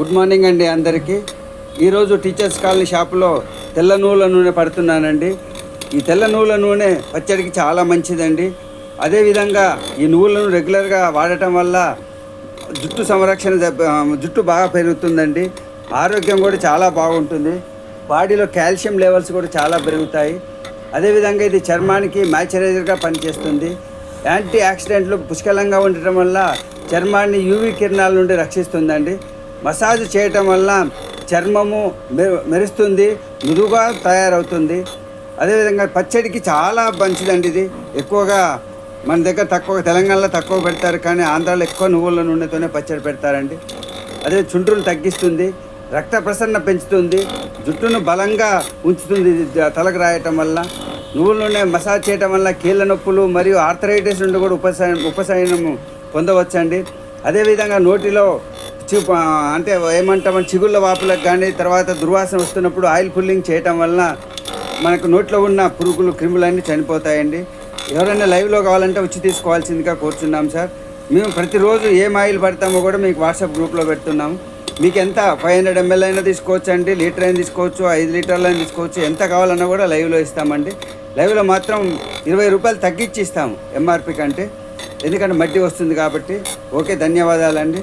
Good morning అండి అందరికీ. ఈరోజు టీచర్స్ కాలనీ షాపులో తెల్ల నూల నూనె పడుతున్నానండి. ఈ తెల్ల నూల నూనె పచ్చడికి చాలా మంచిదండి. అదేవిధంగా ఈ నువ్వులను రెగ్యులర్గా వాడటం వల్ల జుట్టు సంరక్షణ దెబ్బ- జుట్టు బాగా పెరుగుతుందండి. ఆరోగ్యం కూడా చాలా బాగుంటుంది. బాడీలో కాల్షియం లెవెల్స్ కూడా చాలా పెరుగుతాయి. అదేవిధంగా ఇది చర్మానికి మ్యాచరైజర్గా పనిచేస్తుంది. యాంటీ యాక్సిడెంట్లు పుష్కలంగా ఉండటం వల్ల చర్మాన్ని యూవీ కిరణాల నుండి రక్షిస్తుందండి. మసాజ్ చేయటం వల్ల చర్మము మెరుస్తుంది మృదుగా తయారవుతుంది. అదేవిధంగా పచ్చడికి చాలా మంచిదండి ఇది. ఎక్కువగా మన దగ్గర తక్కువ తెలంగాణలో తక్కువ పెడతారు కానీ ఆంధ్రాలో ఎక్కువ నువ్వుల నూనెతోనే పచ్చడి పెడతారండి. అదే చుండ్రులు తగ్గిస్తుంది రక్త ప్రసరణ పెంచుతుంది జుట్టును బలంగా ఉంచుతుంది ఇది తలకు రాయటం వల్ల. నువ్వుల నూనె మసాజ్ చేయటం వల్ల కీళ్ళ నొప్పులు మరియు ఆర్థరైటిస్ నుండి కూడా ఉపశమనం ఉపశమనము పొందవచ్చండి. అదేవిధంగా నోటిలో చూప అంటే ఏమంటామని చిగుళ్ళ వాపులకు కానీ తర్వాత దుర్వాసన వస్తున్నప్పుడు ఆయిల్ పుల్లింగ్ చేయటం వలన మనకు నోట్లో ఉన్న పురుగులు క్రిములన్నీ చనిపోతాయండి. ఎవరైనా లైవ్లో కావాలంటే వచ్చి తీసుకోవాల్సిందిగా కోరుచున్నాం సార్. మేము ప్రతిరోజు ఏం ఆయిల్ పడతామో కూడా మీకు వాట్సాప్ గ్రూప్లో పెడుతున్నాము మీకు ఎంత ఫైవ్ హండ్రెడ్ ఎంఎల్ అయినా తీసుకోవచ్చు అండి లీటర్ అయినా తీసుకోవచ్చు ఐదు లీటర్లు అయినా తీసుకోవచ్చు ఎంత కావాలన్నా కూడా లైవ్లో ఇస్తామండి. లైవ్లో మాత్రం ఇరవై రూపాయలు తగ్గించి ఇస్తాము ఎంఆర్పి కంటే. ఎందుకంటే మట్టి వస్తుంది కాబట్టి. ఓకే ధన్యవాదాలండి.